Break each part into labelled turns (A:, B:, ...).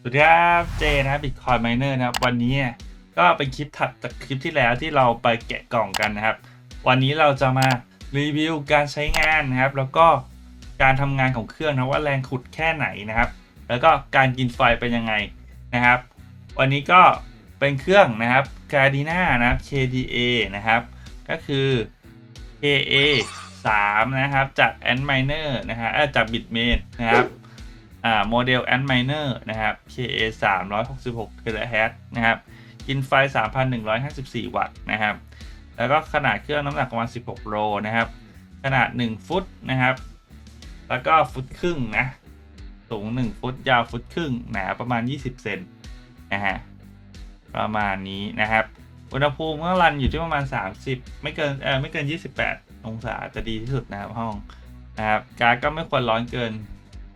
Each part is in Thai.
A: สวัสดีครับเจนะครับบิตคอย i มเนอร์นะครับ วันนี้ก็เป็นคลิปถัดจากคลิปที่แล้วที่เราไปแกะกล่องกันนะครับ วันนี้เราจะมารีวิวการใช้งานนะครับ แล้วก็การทำงานของเครื่องนะว่าแรงขุดแค่ไหนนะครับ แล้วก็การกินไฟเป็นยังไงนะครับ วันนี้ก็เป็นเครื่องนะครับ Gardena นะครับ KDA นะครับ ก็คือ KA 3นะครับจาก Ant Miner นะฮะจาก Bitmain นะครับ อ่าโมเดล Ant Miner นะครับ KA 366 THz นะครับ กินไฟ 3,154 วัตต์นะครับ แล้วก็ขนาดเครื่องน้ำหนักประมาณ 16 โลนะครับ ขนาด 1 ฟุตนะครับ แล้วก็ฟุตครึ่งนะ สูง 1 ฟุต ยาวฟุตครึ่ง หนาประมาณ 20 เซนนะฮะ ประมาณนี้นะครับ อุณหภูมิก็รันอยู่ที่ประมาณ 30 ไม่เกินเออไม่เกิน 28 องศาจะดีที่สุดนะครับห้องนะครับ การ์ดก็ไม่ควรร้อนเกิน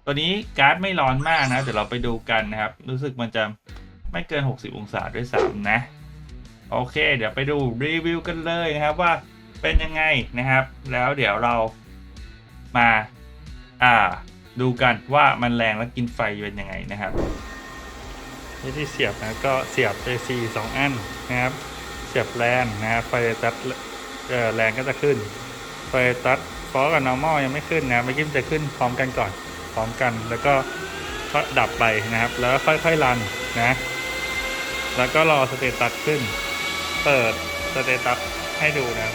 A: ตัวนี้การ์ดไม่ร้อนมากนะ เดี๋ยวเราไปดูกันนะครับ รู้สึกมันจะไม่เกิน 60 องศาด้วยซ้ำนะ โอเค เดี๋ยวไปดูรีวิวกันเลยนะครับว่าเป็นยังไงนะครับ แล้วเดี๋ยวเรามาอ่าดูกันว่ามันแรงและกินไฟเป็นยังไงนะครับวิธีเสียบนะก็เสียบ AC 2 อันนะครับ เสียบแรงนะครับไฟตัดเอ่อแรงก็จะขึ้นไฟตัดฟอกับ normal ยังไม่ขึ้นนะเมื่อกี้มันจะขึ้นพร้อมกันก่อน พร้อมกัน แล้วก็ดับไปนะครับ แล้วค่อยๆรันนะ แล้วก็รอสเตตัสขึ้น เปิดสเตตัสให้ดูนะครับ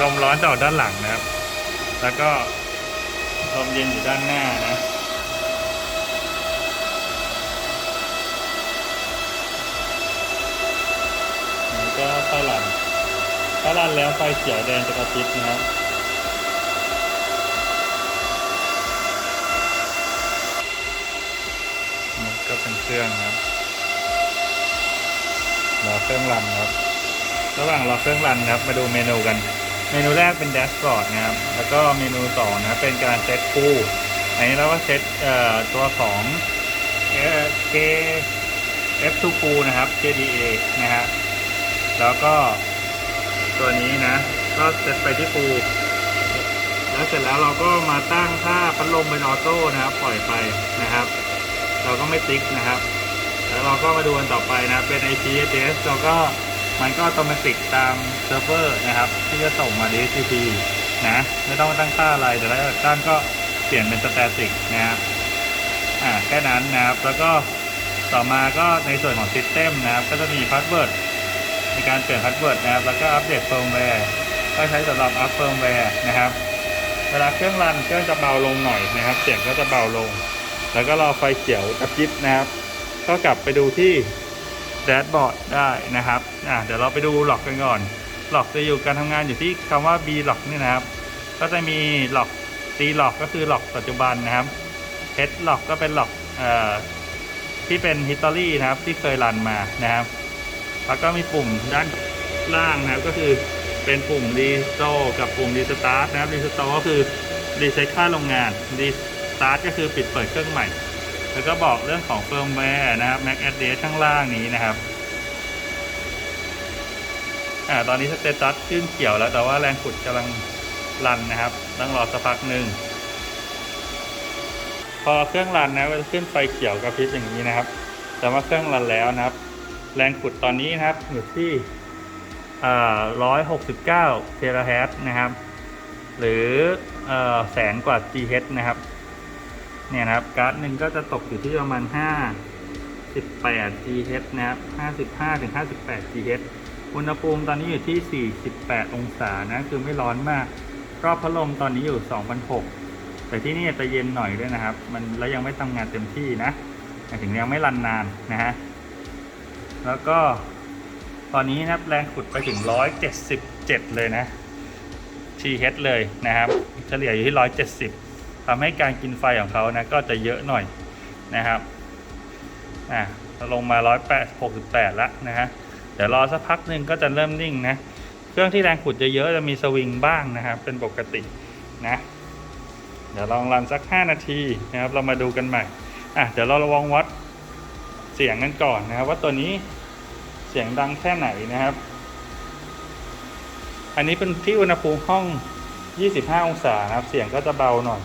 A: ลมร้อนจะออกด้านหลังนะครับ แล้วก็ลมเย็นอยู่ด้านหน้านะแล้วก็ค่อยรันถ้ารันแล้วไฟเขียวแดงจะกระพริบนะครับ นี่ก็ เครื่องครับรอเครื่องรันครับ ระหว่างรอเครื่องรันครับ มาดูเมนูกัน เมนูแรกเป็นแดชบอร์ดนะครับ แล้วก็เมนูสองนะเป็นการเซตคู่ อันนี้เราก็เซตเอ่อตัวของเอ่อ K F2 Pool นะครับ KDA นะฮะ แล้วก็ตัวนี้นะ ก็เซตไปที่ปูแล้วเสร็จแล้วเราก็มาตั้งค่าพัดลมเป็นออโต้นะครับ ปล่อยไปนะครับ เราก็ไม่ติ๊กนะครับ แล้วเราก็มาดูกันต่อไปนะเป็น IPS เราก็มันก็อัตโนมัติตามเซิร์ฟเวอร์นะครับ ที่จะส่งมา DHCP นะไม่ต้องตั้งค่าอะไรแต่ละด้านก็เปลี่ยนเป็นสแตติกนะครับอ่าแค่นั้นนะครับแล้วก็ต่อมาก็ในส่วนของ System นะครับ ก็จะมีพาสเวิร์ดในการเปลี่ยนพาสเวิร์ดนะครับ แล้วก็อัปเดตเฟิร์มแวร์ก็ใช้สำหรับอัพเฟิร์มแวร์นะครับ เวลาเครื่องรันเครื่องจะเบาลงหน่อยนะครับ เสียงก็จะเบาลง แล้วก็รอไฟเขียวกระพริบนะครับ ก็กลับไปดูที่แดชบอร์ดได้นะครับอ่าเดี๋ยวเราไปดูหลอกกันก่อนหลอกจะอยู่การทำงานอยู่ที่คำว่า B หลอกนี่นะครับ ก็จะมีหลอก C หลอกก็คือหลอกปัจจุบันนะครับ H หลอกก็เป็นหลอกเอ่อที่เป็น history นะครับที่เคยรันมานะครับ แล้วก็มีปุ่มด้านล่างนะครับก็คือเป็นปุ่ม restore กับปุ่ม restart นะครับ restore ก็คือรีเซ็ตค่าโรงงาน restart ก็คือปิดเปิดเครื่องใหม่ แล้วก็บอกเรื่องของเฟิร์มแวร์นะครับ MAC address ข้างล่างนี้นะครับอ่าตอนนี้สเตตัสขึ้นเขียวแล้วแต่ว่าแรงขุดกำลังรันนะครับ ต้องรอสักพักหนึ่งพอเครื่องรันนะก็จะขึ้นไฟเขียวกระพริบอย่างนี้นะครับ แต่ว่าเครื่องรันแล้วนะครับ แรงขุดตอนนี้นะครับอยู่ที่อ่า169เทราเฮิรตซ์นะครับ หรือเอ่อแสนกว่า GH นะครับ เนี่ยนะครับการ์ดหนึ่งก็จะตกอยู่ที่ประมาณ5 18 GH นะครับ 55ถึง58 GH อุณหภูมิตอนนี้อยู่ที่ 48 องศานะคือไม่ร้อนมาก รอบพัดลมตอนนี้อยู่ 2,006 แต่ที่นี่จะเย็นหน่อยด้วยนะครับ มันแล้วยังไม่ทำงานเต็มที่นะถึงยังไม่รันนานนะฮะแล้วก็ตอนนี้นะครับแรงขุดไปถึง 177 เลยนะ TH เลยนะครับ เฉลี่ยอยู่ที่ 170 ทำให้การกินไฟของเขานะก็จะเยอะหน่อยนะครับอะลงมา168แล้วนะฮะเดี๋ยวรอสักพักหนึ่งก็จะเริ่มนิ่งนะเครื่องที่แรงขุดจะเยอะจะมีสวิงบ้างนะครับเป็นปกตินะเดี๋ยวลองรันสัก 5 นาทีนะครับเรามาดูกันใหม่อะเดี๋ยวเราลองวัดเสียงกันก่อนนะครับว่าตัวนี้เสียงดังแค่ไหนนะครับ อันนี้เป็นที่อุณหภูมิห้อง 25 องศานะครับ เสียงก็จะเบาหน่อย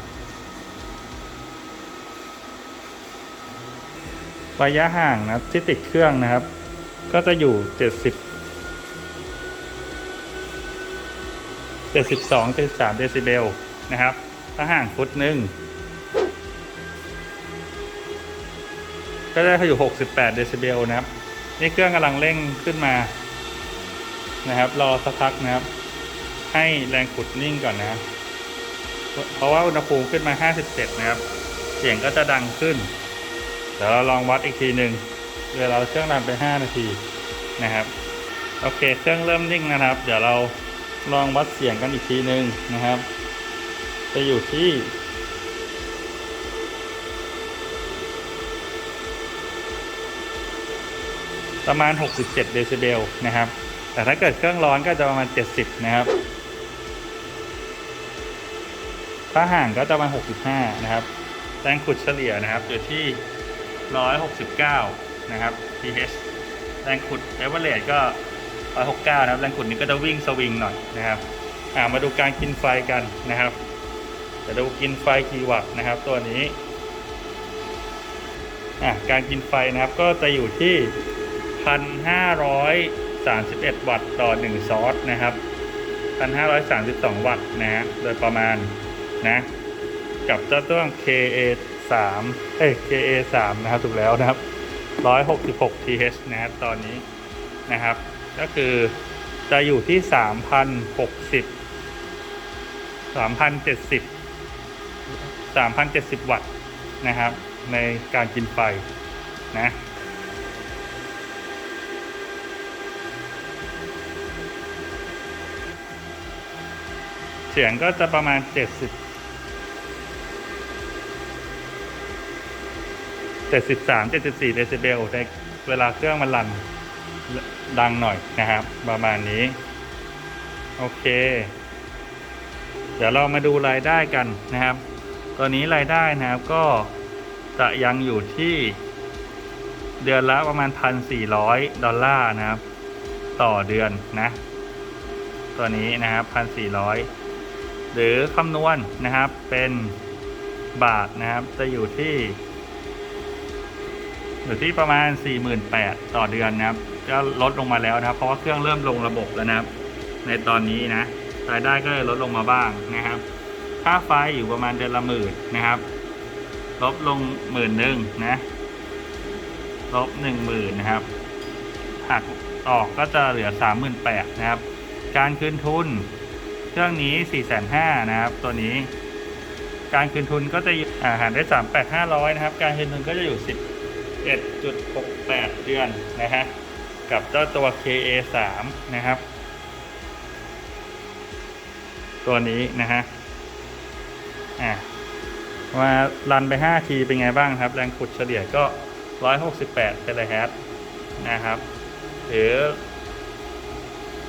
A: ระยะห่างนะที่ติดเครื่องนะครับ ก็จะอยู่ 70 72 73เดซิเบลนะครับ ถ้าห่างฟุตหนึ่งก็ได้อยู่ 68 เดซิเบลนะครับ นี่เครื่องกำลังเร่งขึ้นมา นะครับ รอสักพักนะครับ ให้แรงขุดนิ่งก่อนนะ เพราะว่าอุณหภูมิขึ้นมา 57 นะครับ เสียงก็จะดังขึ้น ดี๋ยวเราลองวัดอีกทีหนึ่งเดี๋ยวเราเครื่องรันไป 5 นาทีนะครับ โอเค เครื่องเริ่มนิ่งนะครับ เดี๋ยวเราลองวัดเสียงกันอีกทีหนึ่งนะครับ จะอยู่ที่ประมาณ 67 เดซิเบลนะครับ แต่ถ้าเกิดเครื่องร้อนก็จะประมาณ 70 นะครับ ถ้าห่างก็จะประมาณ 65 นะครับ แรงขุดเฉลี่ยนะครับอยู่ที่ 169 นะครับ pH แรงขุดเอเวอเรสก็ 169 นะครับ แรงขุดนี้ก็จะวิ่งสวิงหน่อยนะครับามาดูการกินไฟกันนะครับจะดูกินไฟกี่วัตต์นะครับ ตัวนี้อะการกินไฟนะครับก็จะอยู่ที่ 1,531 วัตต์ต่อ 1 ซอสนะครับ 1,532 วัตต์นะโดยประมาณนะ กับเจ้าตัว KA 3เอ้ย KA 3นะครับถูกแล้วนะครับ 166 TH นะครับตอนนี้นะครับ ก็คือจะอยู่ที่ 3,060 3,070 3,070 วัตต์นะครับ ในการกินไฟนะเสียงก็จะประมาณ 70 73 74เดซิเบลในเวลาเครื่องมันรันดังหน่อยนะครับ ประมาณนี้ โอเค เดี๋ยวเรามาดูรายได้กันนะครับ ตัวนี้รายได้นะครับก็จะยังอยู่ที่เดือนละประมาณ 1,400 ดอลลาร์นะครับ ต่อเดือนนะ ตัวนี้นะครับ 1,400 หรือคำนวณนะครับเป็นบาทนะครับจะอยู่ที่ อยู่ที่ประมาณ 48,000 ต่อเดือนนะครับ ก็ลดลงมาแล้วนะครับ เพราะว่าเครื่องเริ่มลงระบบแล้วนะครับ ในตอนนี้นะรายได้ก็เลยลดลงมาบ้างนะครับ ค่าไฟอยู่ประมาณเดือนละหมื่นนะครับ ลบลงหมื่นหนึ่งนะลบหนึ่งหมื่นนะครับหักออกก็จะเหลือสามหมื่นแปดนะครับ การคืนทุน เครื่องนี้สี่แสนห้านะครับ ตัวนี้ การคืนทุนก็จะอ่าหารได้สามแปดห้าร้อยนะครับ การคืนทุนก็จะอยู่สิบ เอ็ดจุดหกแปดเดือนนะฮะกับเจ้าตัว KA 3 นะครับ ตัวนี้นะฮะอะมารันไป 5 ทีเป็นไงบ้างครับ แรงขุดเฉลี่ยก็ 168เทเลเฮิรตนะครับ หรือ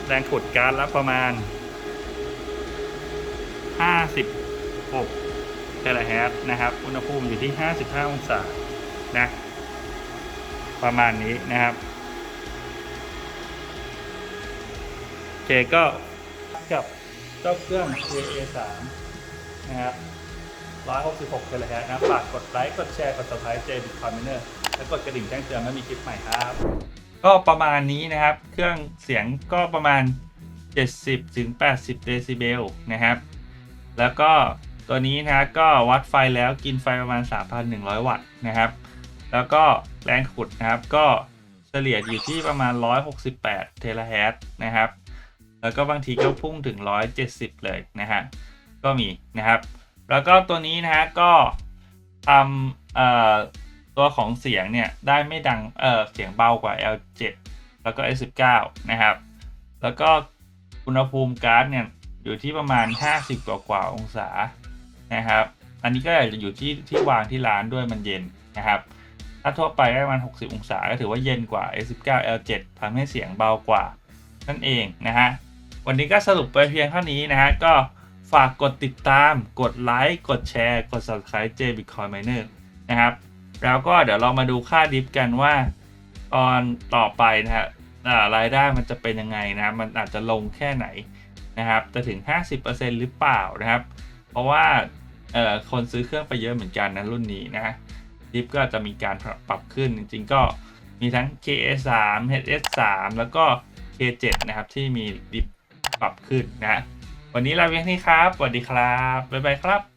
A: แรงขุดการละประมาณ 56เทเลเฮิรตนะครับ อุณหภูมิอยู่ที่ 55 องศานะ ประมาณนี้นะครับโอเคก็กับเจ้าเครื่อง KA3 นะครับ166เลเฮิรตนะฝากกดไลค์กดแชร์กด subscribe เจบิตคอยมิเนอร์และกดกระดิ่งแจ้งเตือนเมื่อมีคลิปใหม่ครับ ก็ประมาณนี้นะครับ เครื่องเสียงก็ประมาณ 70ถึง80 เดซิเบลนะครับ แล้วก็ตัวนี้นะก็วัดไฟแล้วกินไฟประมาณ 3,100 วัตต์นะครับ แล้วก็แรงขุดนะครับก็เฉลี่ยอยู่ที่ประมาณ 168 เทราเฮิรตนะครับ แล้วก็บางทีก็พุ่งถึง 170 เลยนะฮะ ก็มีนะครับ แล้วก็ตัวนี้นะฮะก็ทำเอ่อตัวของเสียงเนี่ยได้ไม่ดังเออเสียงเบากว่า L7 แล้วก็ S19 นะครับ แล้วก็อุณหภูมิก๊าซเนี่ยอยู่ที่ประมาณ 50 กว่ากว่าองศานะครับ อันนี้ก็อาจจะอยู่ที่ที่วางที่ร้านด้วยมันเย็นนะครับ ถ้าทั่วไปประมาณ 60 องศา ก็ถือว่าเย็นกว่า S19 L7 ทำให้เสียงเบากว่า นั่นเองนะฮะ วันนี้ก็สรุปไปเพียงเท่านี้นะฮะ ก็ฝากกดติดตาม กดไลค์ กดแชร์ กด subscribe J Bitcoin Miner นะครับ แล้วก็เดี๋ยวเรามาดูค่าดิฟกันว่าตอนต่อไปนะฮะรายได้มันจะเป็นยังไงนะมันอาจจะลงแค่ไหนนะครับ จะถึง 50%หรือเปล่านะครับ เพราะว่าคนซื้อเครื่องไปเยอะเหมือนกันนะรุ่นนี้นะ ดิฟก็จะมีการปรับขึ้นจริงๆก็มีทั้ง KS3 HS3 แล้วก็ K7 นะครับ ที่มีดิฟปรับขึ้นนะ วันนี้ลาเพียงนี้ครับสวัสดีครับ บ๊ายบายครับ